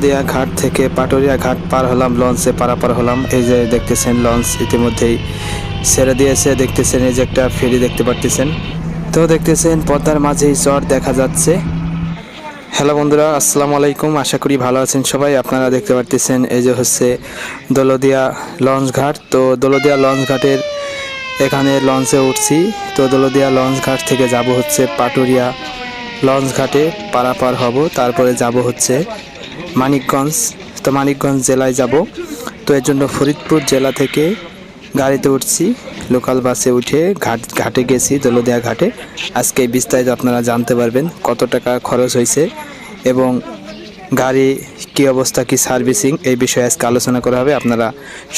দোলদিয়া ঘাট থেকে পাটুরিয়া ঘাট পার হলাম, লঞ্চে পারাপার হলাম। এই যে দেখতেছেন, লঞ্চ ইতিমধ্যেই ছেড়ে দিয়েছে। দেখতেছেন, এই যে একটা ফেরি দেখতে পারতেছেন। তো দেখতেছেন, পদ্মার মাঝেই চর দেখা যাচ্ছে। হ্যালো বন্ধুরা, আসসালামু আলাইকুম। আশা করি ভালো আছেন সবাই। আপনারা দেখতে পারতেছেন, এই যে হচ্ছে দোলদিয়া লঞ্চ ঘাট। তো দোলদিয়া লঞ্চ ঘাটের এখানে লঞ্চে উঠছি। তো দোলদিয়া লঞ্চ ঘাট থেকে যাব হচ্ছে পাটুরিয়া লঞ্চ ঘাটে, পারাপার হব। তারপরে যাব হচ্ছে মানিকগঞ্জ, তো মানিকগঞ্জ জেলায় যাব। তো এর জন্য ফরিদপুর জেলা থেকে গাড়িতে উঠছি। লোকাল বাসে উঠে ঘাট, ঘাটে গেছি, দোলদিয়া ঘাটে। আজকে বিস্তারিত আপনারা জানতে পারবেন কত টাকা খরচ হয়েছে এবং গাড়ি কি অবস্থা, কি সার্ভিসিং, এই বিষয়ে আজকে আলোচনা করা হবে। আপনারা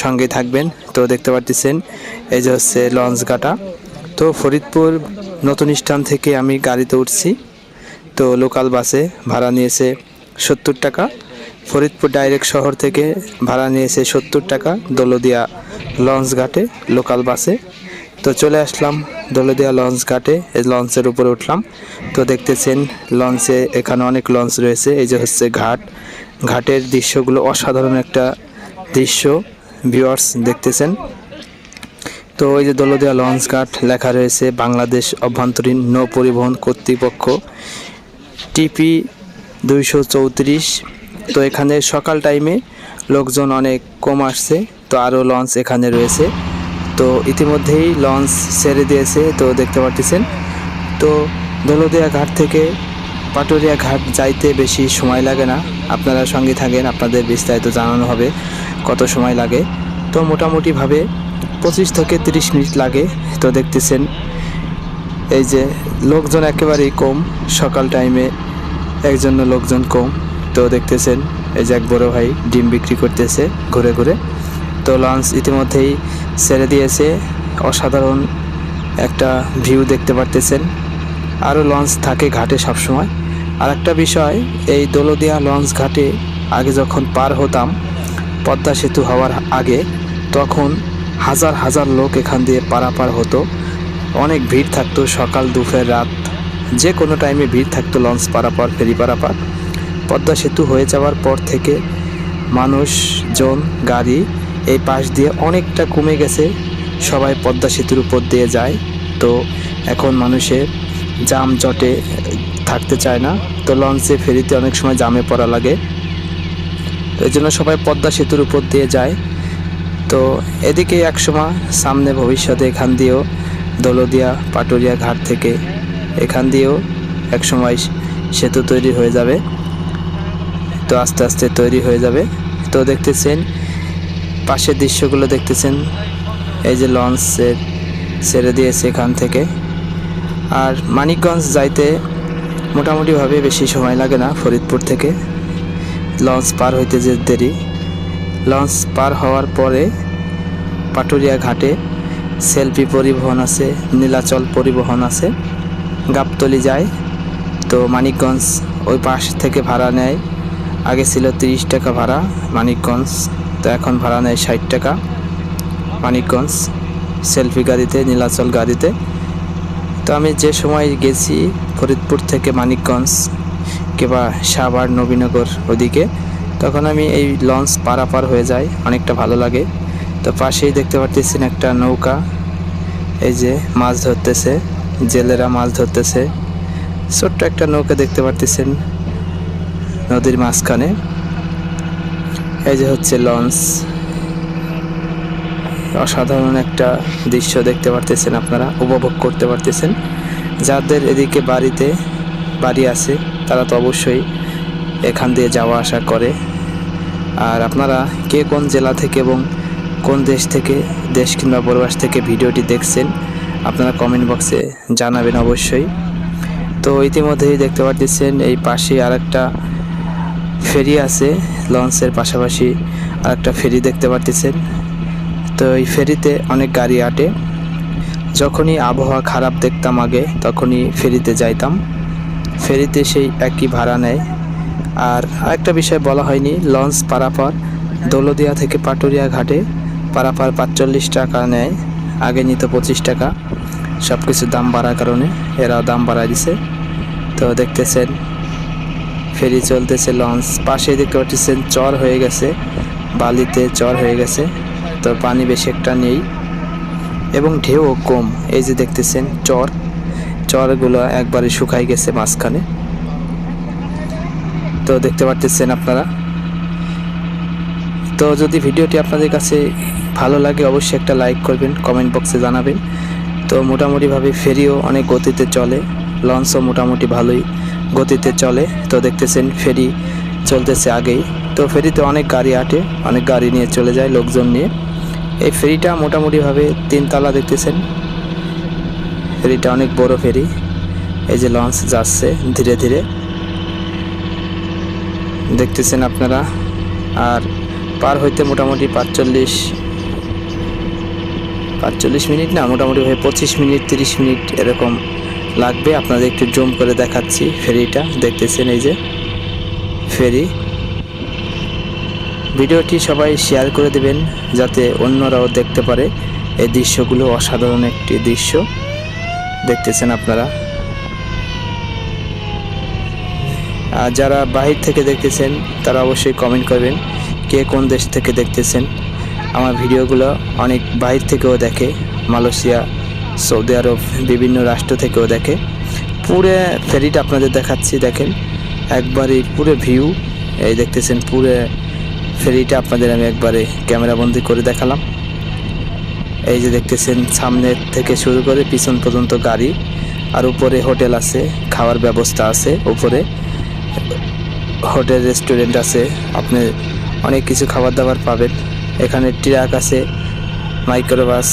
সঙ্গে থাকবেন। তো দেখতে পারতেছেন, এই যে হচ্ছে লঞ্চ ঘাটা। তো ফরিদপুর নতুন স্থান থেকে আমি গাড়িতে উঠছি। তো লোকাল বাসে ভাড়া নিয়েছে সত্তর টাকা। ফরিদপুর ডাইরেক্ট শহর থেকে ভাড়া নিয়েছে সত্তর টাকা দোলদিয়া লঞ্চ ঘাটে, লোকাল বাসে। তো চলে আসলাম দোলদিয়া লঞ্চ ঘাটে, এই লঞ্চের উপরে উঠলাম। তো দেখতেছেন লঞ্চে এখানে অনেক লঞ্চ রয়েছে, এই যে হচ্ছে ঘাট। ঘাটের দৃশ্যগুলো অসাধারণ একটা দৃশ্য ভিউয়ার্স দেখতেছেন। তো ওই যে দোলদিয়া লঞ্চ ঘাট লেখা রয়েছে, বাংলাদেশ অভ্যন্তরীণ নৌ পরিবহন কর্তৃপক্ষ, টিপি দুইশো চৌত্রিশ তো এখানে সকাল টাইমে লোকজন অনেক কম আসছে, তো আরও লঞ্চ এখানে রয়েছে। তো ইতিমধ্যেই লঞ্চ ছেড়ে দিয়েছে, তো দেখতে পাচ্ছেন তো দোলদিয়া ঘাট থেকে পাটুরিয়া ঘাট যাইতে বেশি সময় লাগে না। আপনারা সঙ্গে থাকেন, আপনাদের বিস্তারিত জানানো হবে কত সময় লাগে। তো মোটামুটিভাবে পঁচিশ থেকে তিরিশ মিনিট লাগে। তো দেখতেছেন, এই যে লোকজন একেবারেই কম, সকাল টাইমে একজন লোকজন কম। তো দেখতেছেন, এই যে এক বড় ভাই ডিম বিক্রি করতেছে ঘুরে ঘুরে। তো লঞ্চ ইতিমধ্যেই ছেড়ে দিয়েছে। অসাধারণ একটা ভিউ দেখতে পারতেছেন। আরও লঞ্চ থাকে ঘাটে সবসময়। আর একটা বিষয়, এই দোলদিয়া লঞ্চ ঘাটে আগে যখন পার হতাম, পদ্মা সেতু হওয়ার আগে তখন হাজার হাজার লোক এখান দিয়ে পারাপার হতো। অনেক ভিড় থাকতো সকাল দুপুর রাত। যে কোনো টাইমে ভিড় থাকতো লঞ্চ পারাপার, ফেরি পারাপার। পদ্মা সেতু হয়ে যাওয়ার পর থেকে মানুষজন, গাড়ি এই পাশ দিয়ে অনেকটা কমে গেছে। সবাই পদ্মা সেতুর উপর দিয়ে যায়। তো এখন মানুষের জাম জটে থাকতে চায় না। তো লঞ্চে, ফেরিতে অনেক সময় জামে পড়া লাগে। তো এই জন্য সবাই পদ্মা সেতুর উপর দিয়ে যায়। তো এদিকে একসময় সামনে ভবিষ্যতে এখান দিয়েও দৌলদিয়া পাটুরিয়া ঘাট থেকে এখান দিয়েও একসময় সেতু তৈরি হয়ে যাবে। তো আস্তে আস্তে তৈরি হয়ে যাবে। তো দেখতেছেন, পাশের দৃশ্যগুলো দেখতেছেন, এই যে লঞ্চের ছেড়ে দিয়েছে এখান থেকে। আর মানিকগঞ্জ যাইতে মোটামুটিভাবে বেশি সময় লাগে না ফরিদপুর থেকে। লঞ্চ পার হইতে যে দেরি। লঞ্চ পার হওয়ার পরে পাটুরিয়া ঘাটে সেলফি পরিবহন আছে, নীলাচল পরিবহন আছে। গাবতলি যায়, তো মানিকগঞ্জ ওই পাশ থেকে ভাড়া নেয়। আগে ছিল তিরিশ টাকা ভাড়া, মানিকগঞ্জ, তো এখন ভাড়া নেয় ষাট টাকা। মানিকগঞ্জ, সেলফি গাড়িতে, নীলাচল গাড়িতে। তো আমি যে সময় গেছি ফরিদপুর থেকে মানিকগঞ্জ কিংবা সাভার, নবীনগর ওদিকে, তখন আমি এই লঞ্চ পারাপার হয়ে যায় অনেকটা ভালো লাগে। তো পাশেই দেখতে পারতেছেন একটা নৌকা, এই যে মাছ ধরতেছে, জেলেরা মাছ ধরতেছে। ছোট্ট একটা নৌকা দেখতে পারতেছেন। নদীর মাঝখানে। এই যে হচ্ছে লঞ্চ। অসাধারণ একটা দৃশ্য দেখতে পারতেছেন আপনারা, উপভোগ করতে পারতেছেন। যাদের এদিকে বাড়িতে বাড়ি আছে, তারা তো অবশ্যই এখান দিয়ে যাওয়া আসা করে। আর আপনারা কে কোন জেলা থেকে এবং কোন দেশ থেকে, দেশ কিংবা পরবাস থেকে ভিডিওটি দেখছেন, আপনারা কমেন্ট বক্সে জানাবেন অবশ্যই। তো ইতিমধ্যেই দেখতে পাচ্ছেন এই পাশে আরেকটা ফেরি আছে, লঞ্চের পাশাপাশি আরেকটা ফেরি দেখতে পারতেছেন। তো এই ফেরিতে অনেক গাড়ি আটে। যখনই আবহাওয়া খারাপ দেখতাম আগে, তখনই ফেরিতে যাইতাম। ফেরিতে সেই একই ভাড়া নেয়। আর আরেকটা বিষয় বলা হয়নি, লঞ্চ পারাপার দৌলদিয়া থেকে পাটুরিয়া ঘাটে পারাপার পাঁচচল্লিশ টাকা নেয়, আগে নিত পঁচিশ টাকা। সব কিছু দাম বাড়ার কারণে এরা দাম বাড়ায় দিছে। তো দেখতেছেন ফেরি চলতেছে লঞ্চ। পাশে দেখতে পাচ্ছেন চর হয়ে গেছে, বালিতে চর হয়ে গেছে, তো পানি বেশি একটা নেই। এবং ঢেউ কম, এই যে দেখতেছেন চর। চরগুলো একবারে শুকাই গেছে মাঝখানে। তো দেখতে পারতেছেন আপনারা। তো যদি ভিডিওটি আপনাদের কাছে ভালো লাগে, অবশ্যই একটা লাইক করবেন, কমেন্ট বক্সে জানাবেন। তো মোটামুটিভাবে ফেরিও অনেক গতিতে চলে, লঞ্চও মোটামুটি ভালোই। গতিতে চলে। তো দেখতেছেন ফেরি চলতেছে আগেই। তো ফেরিতে অনেক গাড়ি আটে, অনেক গাড়ি নিয়ে চলে যায় লোকজন নিয়ে। এই ফেরিটা মোটামুটিভাবে তিনতলা দেখতেছেন। ফেরিটা অনেক বড় ফেরি। এই যে লঞ্চ যাচ্ছে ধীরে ধীরে। দেখতেছেন আপনারা? আর পার হইতে মোটামুটি পাঁচচল্লিশ পাঁচচল্লিশ মিনিট না মোটামুটি ভাবে পঁচিশ মিনিট, তিরিশ মিনিট এরকম লাগবে। আপনাদের একটু জুম করে দেখাচ্ছি ফেরিটা। দেখতেছেন এই যে ফেরি। ভিডিওটি সবাই শেয়ার করে দেবেন যাতে অন্যরাও দেখতে পারে এই দৃশ্যগুলো। অসাধারণ একটি দৃশ্য। দেখতেছেন আপনারা। আর যারা বাহির থেকে দেখতেছেন, তারা অবশ্যই কমেন্ট করবেন, কে কোন দেশ থেকে দেখতেছেন। আমার ভিডিওগুলো অনেক বাহির থেকেও দেখে, মালয়েশিয়া সৌদি আরব বিভিন্ন রাষ্ট্র থেকেও দেখে। পুরো ফেরিটা আপনাদের দেখাচ্ছি, দেখেন। একবারে পুরো ভিউ এই দেখতেছেন, পুরো ফেরিটা আপনাদের আমি একবারে ক্যামেরাবন্দি করে দেখালাম। এই যে দেখতেছেন সামনের থেকে শুরু করে পিছন পর্যন্ত গাড়ি, আর উপরে হোটেল আছে, খাওয়ার ব্যবস্থা আছে উপরে। হোটেল, রেস্টুরেন্ট আছে, আপনি অনেক কিছু খাবার দাবার পাবেন। এখানে ট্রাক আছে, মাইক্রোবাস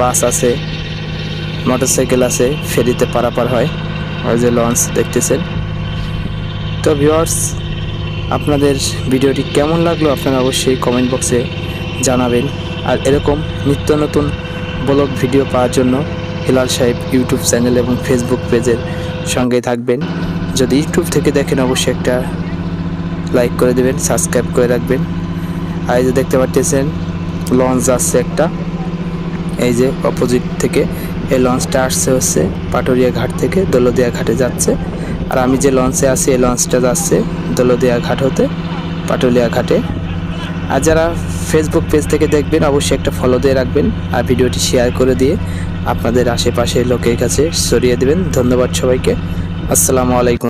বাস আছে, মোটরসাইকেল আছে, ফেরিতে পারাপার হয়। ওই যে লঞ্চ দেখতেছেন। তো ভিউয়ার্স, আপনাদের ভিডিওটি কেমন লাগল আপনারা অবশ্যই কমেন্ট বক্সে জানাবেন। আর এরকম নিত্য নতুন ব্লগ ভিডিও পাওয়ার জন্য হিলাল সাহেব ইউটিউব চ্যানেল এবং ফেসবুক পেজের সঙ্গে থাকবেন। যদি ইউটিউব থেকে দেখেন, অবশ্যই একটা লাইক করে দেবেন, সাবস্ক্রাইব করে রাখবেন। আর যে দেখতে পাচ্ছেন, লঞ্চ আসছে একটা। এই যে অপোজিট থেকে এই লঞ্চটা আসছে হচ্ছে পাটুরিয়া ঘাট থেকে দোলদিয়া ঘাটে যাচ্ছে। আর আমি যে লঞ্চে আছি, এই লঞ্চটা যাচ্ছে দোলদিয়া ঘাট হতে পাটুলিয়া ঘাটে। আর যারা ফেসবুক পেজ থেকে দেখবেন, অবশ্যই একটা ফলো দিয়ে রাখবেন আর ভিডিওটি শেয়ার করে দিয়ে আপনাদের আশেপাশের লোকের কাছে সরিয়ে দেবেন। ধন্যবাদ সবাইকে। আসসালামু আলাইকুম।